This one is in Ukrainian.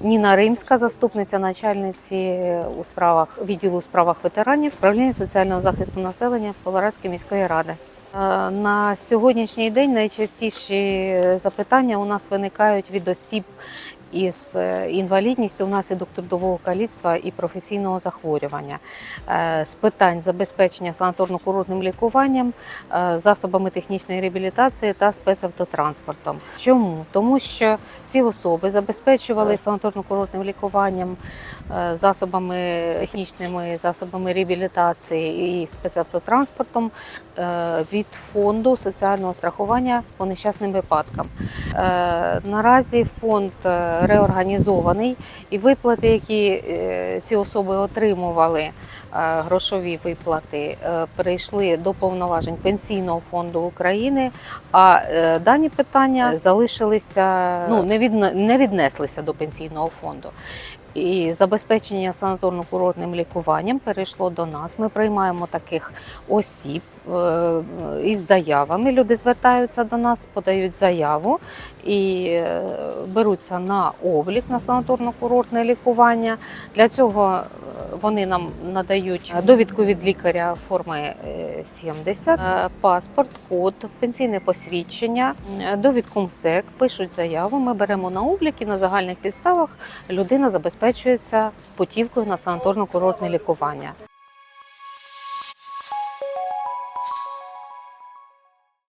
Ніна Римська, заступниця начальниці у справах відділу у справах ветеранів управління соціального захисту населення Поларадської міської ради. Е, На сьогоднішній день найчастіші запитання у нас виникають від осіб із е, інвалідністю внаслідок трудового каліцтва і професійного захворювання Е, з питань забезпечення санаторно-курортним лікуванням, засобами технічної реабілітації та спецавтотранспортом. Чому? Тому що ці особи забезпечували санаторно-курортним лікуванням, е, засобами технічними засобами реабілітації і спецавтотранспортом е, від фонду соціального страхування по нещасним випадкам. Е, Наразі фонд реорганізований і виплати, які ці особи отримували, грошові виплати, перейшли до повноважень Пенсійного фонду України. А дані питання залишилися, ну не не віднеслися до пенсійного фонду. І забезпечення санаторно-курортним лікуванням перейшло до нас. Ми приймаємо таких осіб е, із заявами. Люди звертаються до нас, подають заяву і е, беруться на облік на санаторно-курортне лікування. Для цього вони нам надають довідку від лікаря форми е, 70, е, паспорт, код, пенсійне посвідчення, е, довідку МСЕК, пишуть заяву. Ми беремо на облік і на загальних підставах людина забезпечується путівкою на санаторно курортне лікування.